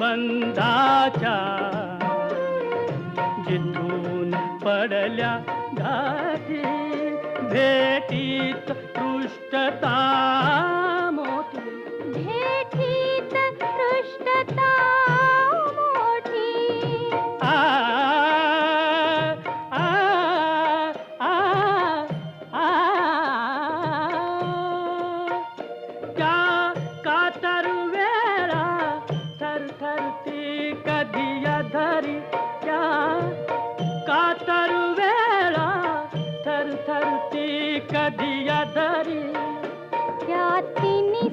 बंधाच्या जिथून पडल्या घाटी भेटीत पृष्ठता धरती कधी धरी त्या कातर वेळा थर थरती कधी धरी क्या तिन्ही